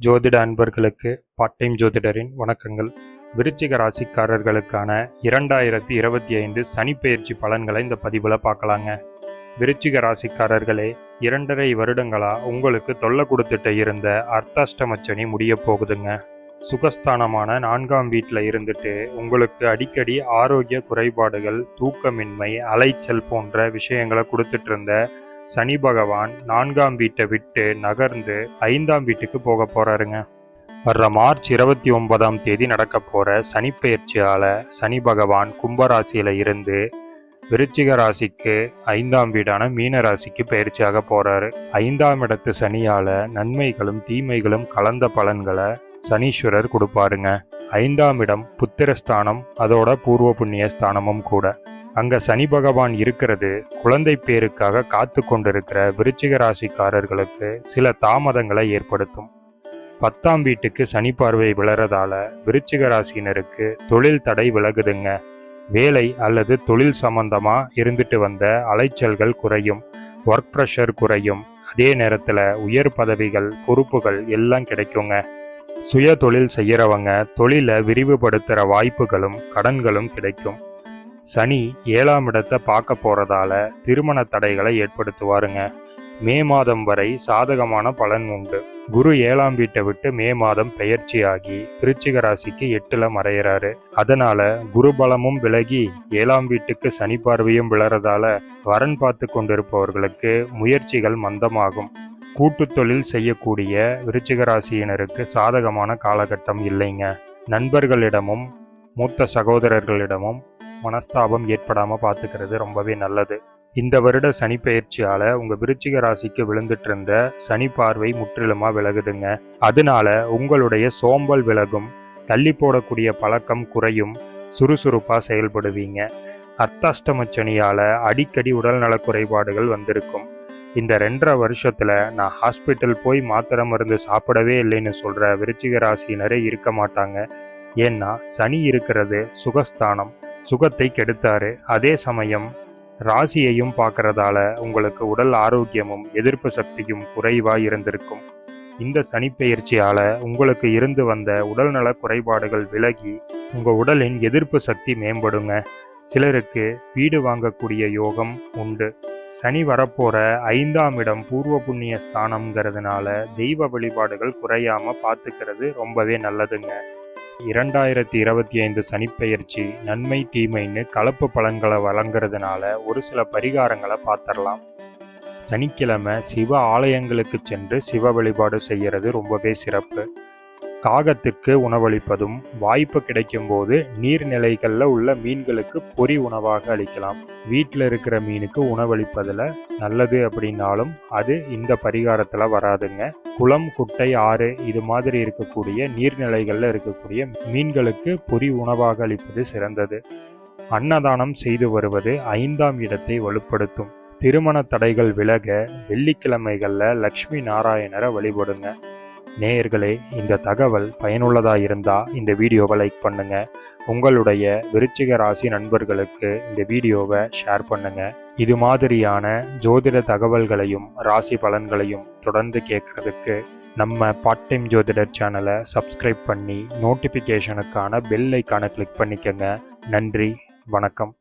ஜோதிட அன்பர்களுக்கு part time ஜோதிடரின் வணக்கங்கள். விருச்சிக ராசிக்காரர்களுக்கான இரண்டாயிரத்தி இருபத்தி ஐந்து சனிப்பெயர்ச்சி பலன்களை இந்த பதிவில் பார்க்கலாங்க. விருச்சிக ராசிக்காரர்களே இரண்டரை வருடங்களா உங்களுக்கு தொல்லை கொடுத்துட்டு இருந்த அர்த்தாஷ்டம சனி முடிய போகுதுங்க. சுகஸ்தானமான நான்காம் வீட்டில் இருந்துட்டு உங்களுக்கு அடிக்கடி ஆரோக்கிய குறைபாடுகள் தூக்கமின்மை அலைச்சல் போன்ற விஷயங்களை கொடுத்துட்டு இருந்த சனி பகவான் நான்காம் வீட்டை விட்டு நகர்ந்து ஐந்தாம் வீட்டுக்கு போக போறாருங்க. வர்ற மார்ச் இருபத்தி ஒன்பதாம் தேதி நடக்க போற சனிப்பெயர்ச்சியால சனி பகவான் கும்பராசியில இருந்து விருச்சிக ராசிக்கு ஐந்தாம் வீடான மீன ராசிக்கு பயிற்சியாக போறாரு. ஐந்தாம் இடத்து சனியால நன்மைகளும் தீமைகளும் கலந்த பலன்களை சனீஸ்வரர் கொடுப்பாருங்க. ஐந்தாம் இடம் புத்திரஸ்தானம் அதோட பூர்வ புண்ணிய ஸ்தானமும் கூட. அங்க சனி பகவான் இருக்கிறது குழந்தை பேருக்காக காத்து கொண்டிருக்கிற விருச்சிக ராசிக்காரர்களுக்கு சில தாமதங்களை ஏற்படுத்தும். பத்தாம் வீட்டுக்கு சனி பார்வை விளறதால விருச்சிக ராசியினருக்கு தொழில் தடை விலகுதுங்க. வேலை அல்லது தொழில் சம்பந்தமா இருந்துட்டு வந்த அலைச்சல்கள் குறையும் ஒர்க் ப்ரெஷர் குறையும். அதே நேரத்தில் உயர் பதவிகள் பொறுப்புகள் எல்லாம் கிடைக்குங்க. சுய தொழில் செய்கிறவங்க தொழிலை விரிவுபடுத்துகிற வாய்ப்புகளும் கடன்களும் கிடைக்கும். சனி ஏழாம் இடத்தை பார்க்க போறதால திருமண தடைகளை ஏற்படுத்துவாருங்க. மே மாதம் வரை சாதகமான பலன் உண்டு. குரு ஏழாம் வீட்டை விட்டு மே மாதம் பெயர்ச்சியாகி விருச்சிக ராசிக்கு எட்டுல மறையிறாரு. அதனால குரு பலமும் விலகி ஏழாம் வீட்டுக்கு சனி பார்வையும் விளறதால வரன் பார்த்து கொண்டிருப்பவர்களுக்கு முயற்சிகள் மந்தமாகும். கூட்டு தொழில் செய்யக்கூடிய விருச்சிக ராசியினருக்கு சாதகமான காலகட்டம் இல்லைங்க. நண்பர்களிடமும் மூத்த சகோதரர்களிடமும் மனஸ்தாபம் ஏற்படாமல் பார்த்துக்கிறது ரொம்பவே நல்லது. இந்த வருட சனி பயிற்சியால் உங்க விருச்சிக ராசிக்கு விழுந்துட்டு இருந்த சனி பார்வை முற்றிலுமா விலகுதுங்க. அதனால உங்களுடைய சோம்பல் விலகும் தள்ளி போடக்கூடிய பழக்கம் குறையும் சுறுசுறுப்பா செயல்படுவீங்க. அர்த்தாஷ்டம சனியால அடிக்கடி உடல்நல குறைபாடுகள் வந்திருக்கும். இந்த ரெண்டரை வருஷத்துல நான் ஹாஸ்பிட்டல் போய் மாத்திரை மருந்து சாப்பிடவே இல்லைன்னு சொல்ற விருச்சிக ராசியினரே இருக்க மாட்டாங்க. ஏன்னா சனி இருக்கிறது சுகஸ்தானம். சுகத்தை கெடுத்தாரு. அதே சமயம் ராசியையும் பார்க்கறதால உங்களுக்கு உடல் ஆரோக்கியமும் எதிர்ப்பு சக்தியும் குறைவாக இருந்திருக்கும். இந்த சனிப்பெயர்ச்சியால் உங்களுக்கு இருந்து வந்த உடல்நல குறைபாடுகள் விலகி உங்கள் உடலின் எதிர்ப்பு சக்தி மேம்படுங்க. சிலருக்கு வீடு வாங்கக்கூடிய யோகம் உண்டு. சனி வரப்போற ஐந்தாம் இடம் பூர்வ புண்ணிய ஸ்தானம்ங்கிறதுனால தெய்வ வழிபாடுகள் குறையாமல் பார்த்துக்கிறது ரொம்பவே நல்லதுங்க. இரண்டாயிரத்தி இருபத்தி ஐந்து சனிப்பெயர்ச்சி நன்மை தீமைன்னு கலப்பு பலன்களை வழங்குறதுனால ஒரு சில பரிகாரங்களை பார்த்துடலாம். சனிக்கிழமை சிவ ஆலயங்களுக்கு சென்று சிவ வழிபாடு செய்யறது ரொம்பவே சிறப்பு. காகத்திற்கு உணவளிப்பதும் வாய்ப்பு கிடைக்கும்போது நீர்நிலைகளில் உள்ள மீன்களுக்கு பொறி உணவாக அளிக்கலாம். வீட்டில் இருக்கிற மீனுக்கு உணவளிப்பதில் நல்லது அப்படின்னாலும் அது இந்த பரிகாரத்தில் வராதுங்க. குளம் குட்டை ஆறு இது மாதிரி இருக்கக்கூடிய நீர்நிலைகளில் இருக்கக்கூடிய மீன்களுக்கு பொறி உணவாக அளிப்பது சிறந்தது. அன்னதானம் செய்து வருவது ஐந்தாம் இடத்தை வலுப்படுத்தும். திருமண தடைகள் விலக வெள்ளிக்கிழமைகளில் லக்ஷ்மி நாராயணரை வழிபடுங்க. நேயர்களே இந்த தகவல் பயனுள்ளதாக இருந்தால் இந்த வீடியோவை லைக் பண்ணுங்க. உங்களுடைய விருச்சிக ராசி நண்பர்களுக்கு இந்த வீடியோவை ஷேர் பண்ணுங்கள் இது மாதிரியான ஜோதிட தகவல்களையும் ராசி பலன்களையும் தொடர்ந்து கேட்கறதுக்கு நம்ம பார்ட் டைம் ஜோதிடர் சேனலை சப்ஸ்கிரைப் பண்ணி நோட்டிஃபிகேஷனுக்கான பெல் ஐக்கானை கிளிக் பண்ணிக்கோங்க. நன்றி வணக்கம்.